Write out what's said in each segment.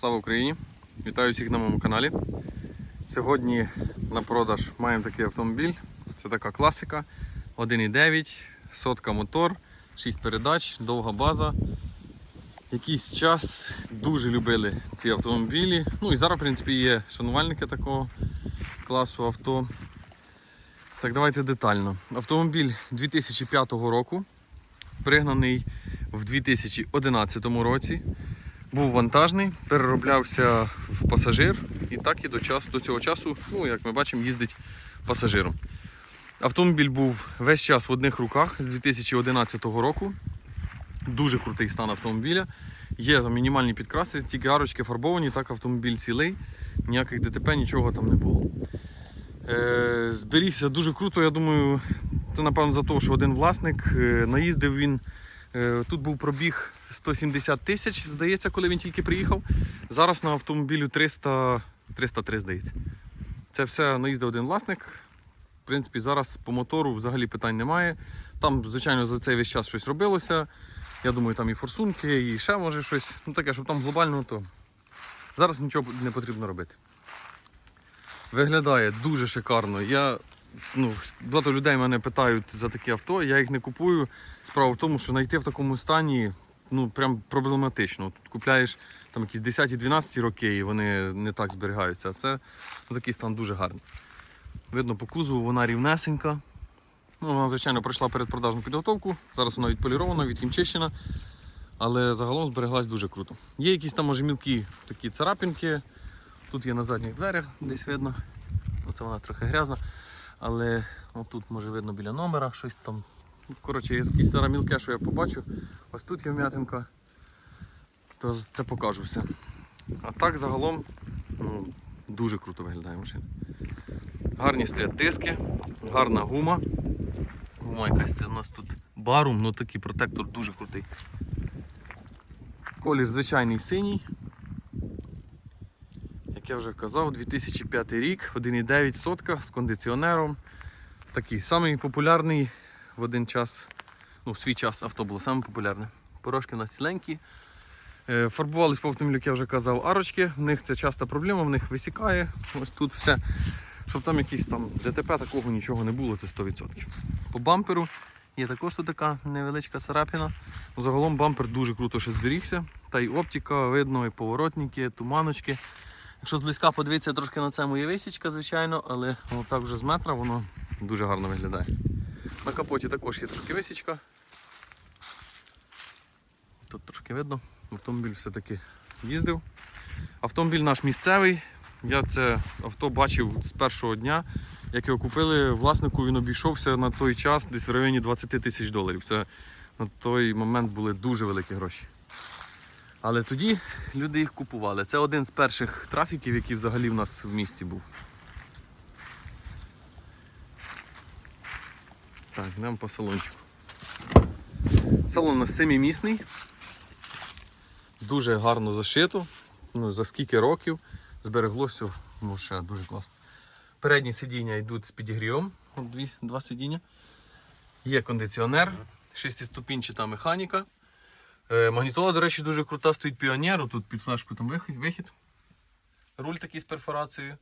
Слава Україні! Вітаю всіх на моєму каналі. Сьогодні на продаж маємо такий автомобіль. Це така класика. 1,9, сотка мотор, 6 передач, довга база. Якийсь час дуже любили ці автомобілі. Ну і зараз, в принципі, є шанувальники такого класу авто. Так, давайте детально. Автомобіль 2005 року, пригнаний в 2011 році. Був вантажний, перероблявся в пасажир і так і до, час, до цього часу, ну, як ми бачимо, їздить пасажиром. Автомобіль був весь час в одних руках з 2011 року. Дуже крутий стан автомобіля. Є там мінімальні підкраси, тільки арочки фарбовані, так автомобіль цілий, ніяких ДТП, нічого там не було. Е, зберігся дуже круто, я думаю, це напевно за те, що один власник. Е, наїздив він. Е, Тут був пробіг 170 тисяч, здається, коли він тільки приїхав. Зараз на автомобілю 300, 303, здається. Це все наїздив один власник. В принципі, зараз по мотору взагалі питань немає. Там, звичайно, за цей весь час щось робилося. Я думаю, там і форсунки, і ще може щось. Ну таке, щоб там глобально, то зараз нічого не потрібно робити. Виглядає дуже шикарно. Я, ну, багато людей мене питають за такі авто, я їх не купую. Справа в тому, що знайти в такому стані ну, прям проблематично. Тут купляєш там якісь 10-12 роки і вони не так зберігаються. Це ну, такий стан дуже гарний. Видно по кузову, вона рівнесенька. Ну, вона, звичайно, пройшла передпродажну підготовку. Зараз вона відполірована, відхімчищена. Але загалом збереглась дуже круто. Є якісь там може мілкі такі царапинки. Тут є на задніх дверях, десь видно. Оце вона трохи грязна. Але тут може видно біля номера щось там. Ну, Коротше, якісь зараз мілке, що я побачу. Ось тут є вм'ятинка. То це покажу все. А так загалом ну, дуже круто виглядає машина. Гарні стоять диски, гарна гума. Гума якась це у нас тут барум, ну такий протектор дуже крутий. Колір звичайний синій. Як я вже казав, 2005 рік, 1,9 сотка з кондиціонером. Такий самий популярний в один час, ну в свій час авто було саме популярне. Порошки у нас ціленькі. Е, Фарбувались по автомобілю, як я вже казав, арочки. В них це часта проблема, в них висікає. Ось тут все. Щоб там якісь там ДТП такого нічого не було, це 100%. По бамперу є також тут така невеличка царапина. Ну, Загалом бампер дуже круто ще зберігся. Та й оптика, видно, і поворотники, туманочки. Якщо зблизька подивитися трошки на це моє висічка, звичайно, але так вже з метра воно дуже гарно виглядає. На капоті також є трошки висічка. Тут трошки видно, автомобіль все-таки їздив. Автомобіль наш місцевий. Я це авто бачив з першого дня. Як його купили, власнику він обійшовся на той час десь в районі 20 тисяч доларів. Це на той момент були дуже великі гроші. Але тоді люди їх купували. Це один з перших трафіків, який взагалі в нас в місті був. Так, йдемо по салончику. Салон у нас семимісний. Дуже гарно зашито. Ну, за скільки років збереглося, ну ще дуже класно. Передні сидіння йдуть з підігрівом. Дві, два сидіння. Є кондиціонер, шестиступінчата механіка. Е, Магнітола, до речі, дуже крута стоїть піонеру. Тут під флешку там вихід. Руль такий з перфорацією.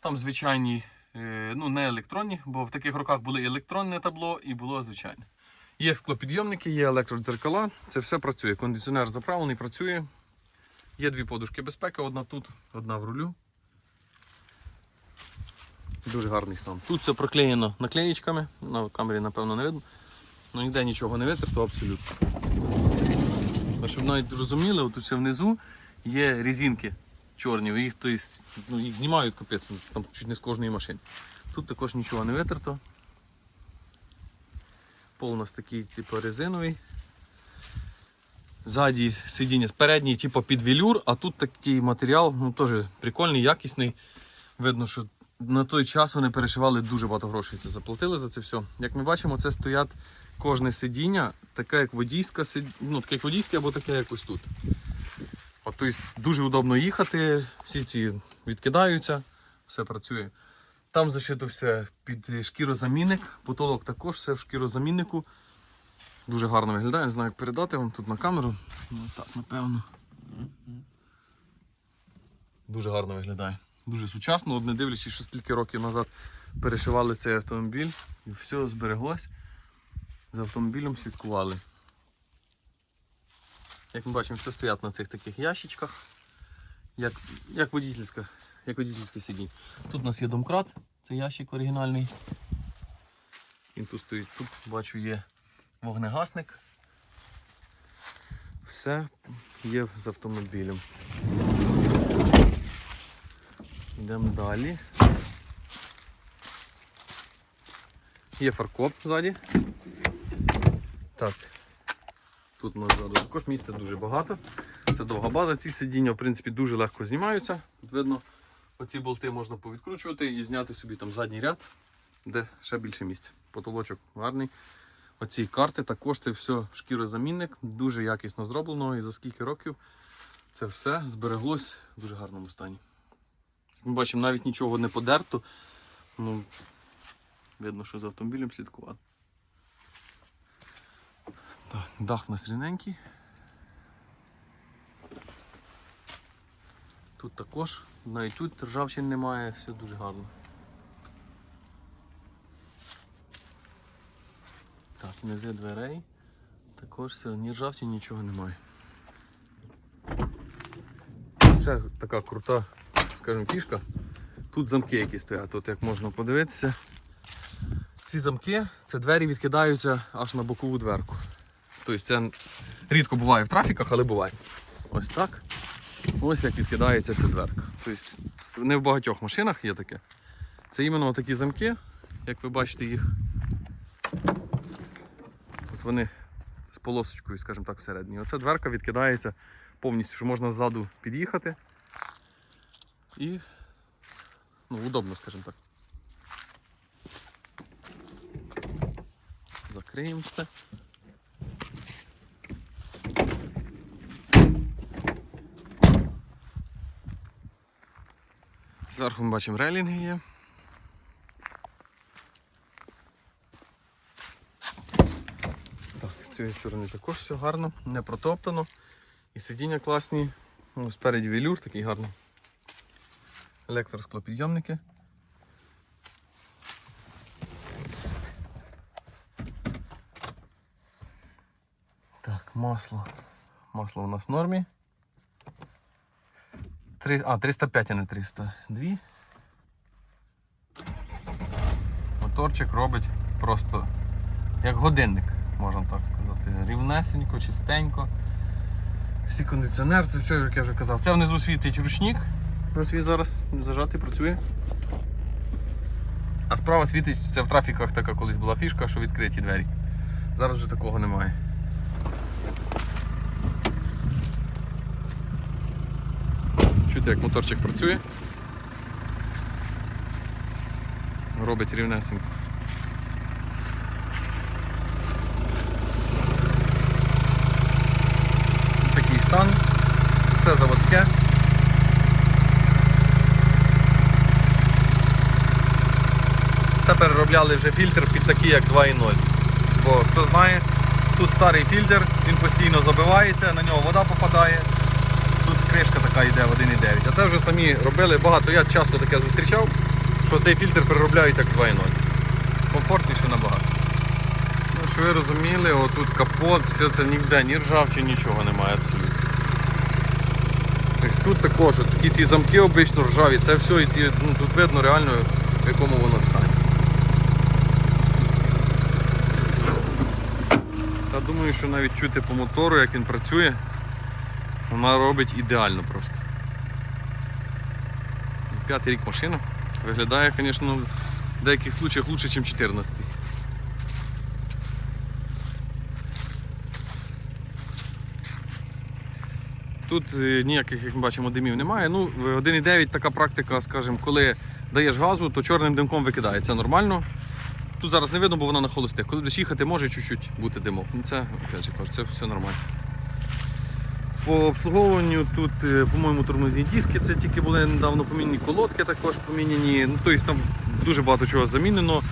Там звичайні, е, ну не електронні, бо в таких роках було електронне табло і було звичайне. Є склопідйомники, є електродзеркала, це все працює. Кондиціонер заправлений, працює. Є дві подушки безпеки, одна тут, одна в рулю. Дуже гарний стан. Тут все проклеєно наклеїчками, на камері, напевно, не видно. Ну ніде нічого не витерто абсолютно. А щоб навіть розуміли, тут ще внизу є різинки чорні, їх, то есть, ну, їх знімають капець, ну, там чуть не з кожної машини. Тут також нічого не витерто. Пол у нас такий, типу, резиновий. Ззаді сидіння передній, типу під велюр, а тут такий матеріал, ну теж прикольний, якісний. Видно, що на той час вони перешивали дуже багато грошей. Це заплатили за це все. Як ми бачимо, це стоять кожне сидіння, таке як водійське, сид- ну, таке як водійське або таке як ось тут. От, тобто дуже удобно їхати, всі ці відкидаються, все працює. Там зашито все під шкірозамінник, потолок також все в шкірозаміннику. Дуже гарно виглядає, не знаю, як передати вам тут на камеру. Ну так, напевно. Дуже гарно виглядає. Дуже сучасно, от не дивлячись, що стільки років назад перешивали цей автомобіль, і все збереглось. За автомобілем слідкували. Як ми бачимо, все стоять на цих таких ящичках, як, як, водительська, як водительське сидіння. Тут у нас є домкрат, це ящик оригінальний. Він тут стоїть. Тут бачу є вогнегасник. Все є з автомобілем. Йдемо далі. Є фаркоп ззаді. Так. Тут у нас також місця дуже багато. Це довга база. Ці сидіння, в принципі, дуже легко знімаються. Тут видно, оці болти можна повідкручувати і зняти собі там задній ряд, де ще більше місця. Потолочок гарний. Оці карти також це все шкірозамінник, дуже якісно зроблено і за скільки років це все збереглось в дуже гарному стані. Ми бачимо, навіть нічого не подерто. Ну, видно, що за автомобілем слідкувати. Так, дах у нас рівненький. Тут також, навіть тут ржавчин немає, все дуже гарно. Так, низи дверей. Також все, ні ржавчин, нічого немає. Ще така крута, скажімо, фішка. Тут замки, які стоять, тут як можна подивитися. Ці замки, це двері відкидаються аж на бокову дверку. Тобто це рідко буває в трафіках, але буває. Ось так. Ось як відкидається ця дверка. Тобто не в багатьох машинах є таке. Це іменно такі замки, як ви бачите їх. От вони з полосочкою, скажімо так, всередині. Оця дверка відкидається повністю, що можна ззаду під'їхати. І ну, удобно, скажімо так. Закриємо це. Зверху ми бачимо релінги є. Так, з цієї сторони також все гарно, не протоптано. І сидіння класні. Ну, спереді велюр такий гарний. Електросклопідйомники. Так, масло. Масло у нас в нормі. Три- А, 305, а не 302. Моторчик робить просто як годинник, можна так сказати. Рівнесенько, чистенько. Всі кондиціонер, це все, як я вже казав. Це внизу світить ручник. Ось він зараз зажатий, працює. А справа світить, це в трафіках така колись була фішка, що відкриті двері. Зараз вже такого немає. Чути, як моторчик працює. Робить рівнесенько. Такий стан. Все заводське. Це переробляли вже фільтр під такий, як 2.0. Бо хто знає, тут старий фільтр, він постійно забивається, на нього вода попадає. Тут кришка така йде в 1.9. А це вже самі робили багато. Я часто таке зустрічав, що цей фільтр переробляють як 2.0. Комфортніше набагато. Ну, що ви розуміли, отут капот, все це ніде, ні ржавчини, нічого немає абсолютно. Тобто тут також такі ці замки обично ржаві, це все і ці, ну, тут видно реально в якому воно стані. Та думаю, що навіть чути по мотору, як він працює, вона робить ідеально просто. П'ятий рік машина. Виглядає, звісно, в деяких случаях лучше, ніж 14. Тут е, ніяких, як ми бачимо, димів немає. Ну, в 1.9 така практика, скажімо, коли даєш газу, то чорним димком викидає. Це нормально. Тут зараз не видно, бо вона на холостих. Коли будеш їхати, може чуть-чуть бути димок. Ну це, кажу, це все нормально. По обслуговуванню тут, е, по-моєму, тормозні диски, це тільки були недавно помінені колодки також поміняні. Ну, тобто там дуже багато чого замінено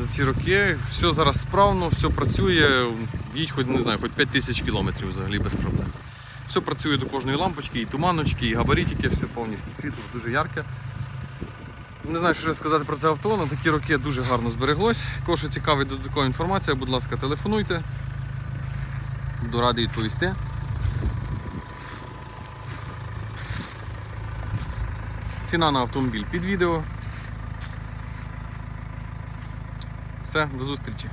за ці роки. Все зараз справно, все працює. Їдь хоч не знаю, хоч 5 тисяч кілометрів взагалі без проблем. Все працює до кожної лампочки, і туманочки, і габаритики, все повністю. Світло дуже ярке. Не знаю, що сказати про це авто, на такі роки дуже гарно збереглось. Кошу цікавить додаткова інформація, будь ласка, телефонуйте. Буду радий відповісти. Ціна на автомобіль під відео. Все, до зустрічі.